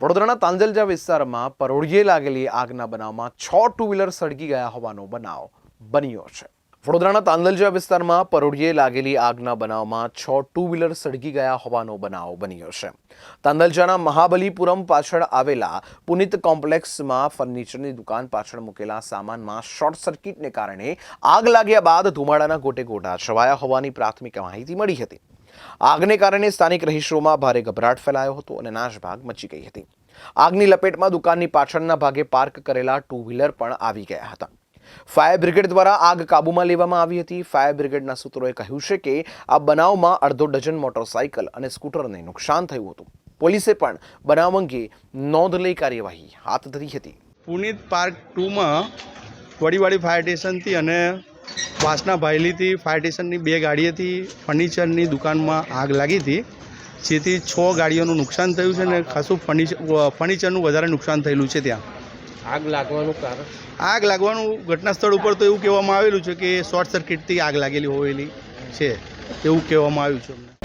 વડોદરાના તાંજલજા વિસ્તારમાં પરોળીએ લાગેલી આગના બનાવમાં છ ટુ વ્હીલર સળગી ગયા હોવાનો બનાવ બન્યો છે. વડોદરાના તાંદલજા વિસ્તારમાં પરોળીએ લાગેલી આગના બનાવમાં છ ટુ વ્હીલર સળગી ગયા હોવાનો બનાવ બન્યો છે. તાંદલજાના મહાબલીપુરમ પાછળ આવેલા પુનિત કોમ્પ્લેક્સમાં ફર્નિચરની દુકાન પાછળ મૂકેલા સામાનમાં શોર્ટ સર્કિટને કારણે આગ લાગ્યા બાદ ધુમાડાના ગોટે ગોટા છવાયા હોવાની પ્રાથમિક માહિતી મળી હતી. આગને કારણે સ્થાનિક રહીશોમાં ભારે ગભરાટ ફેલાયો હતો અને નાશભાગ મચી ગઈ હતી. આગની લપેટમાં દુકાનની પાછળના ભાગે પાર્ક કરેલા ટુ વ્હીલર પણ આવી ગયા હતા. ફાયર બ્રિગેડ દ્વારા આગ કાબૂમાં લેવામાં આવી હતી. ફાયર બ્રિગેડના સૂત્રોએ કહ્યું છે કે, આ બનાવમાં અડધો ડઝન મોટરસાયકલ અને સ્કૂટરને નુકસાન થયું હતું. પોલીસે પણ બનાવ અંગે નોંધ લઈ કાર્યવાહી હાથ ધરી હતી. પુનિત પાર્ક ટુમાં વડીવાડી ફાયર સ્ટેશનથી અને વાસના ભાયલીથી ફાયર સ્ટેશનની બે ગાડીએથી ફર્નિચરની દુકાનમાં આગ લાગી હતી જેથી છ ગાડીઓનું નુકસાન થયું છે અને ખાસું ફર્નિચર ફર્નિચરનું વધારે નુકસાન થયેલું છે ત્યાં. આગ લાગવાનું કારણ? આગ લાગવાનું ઘટના સ્થળ ઉપર તો એવું કહેવામાં આવેલું છે કે શોર્ટ સર્કિટથી આગ લાગેલી હોવેલી છે એવું કહેવામાં આવ્યું છે અમને.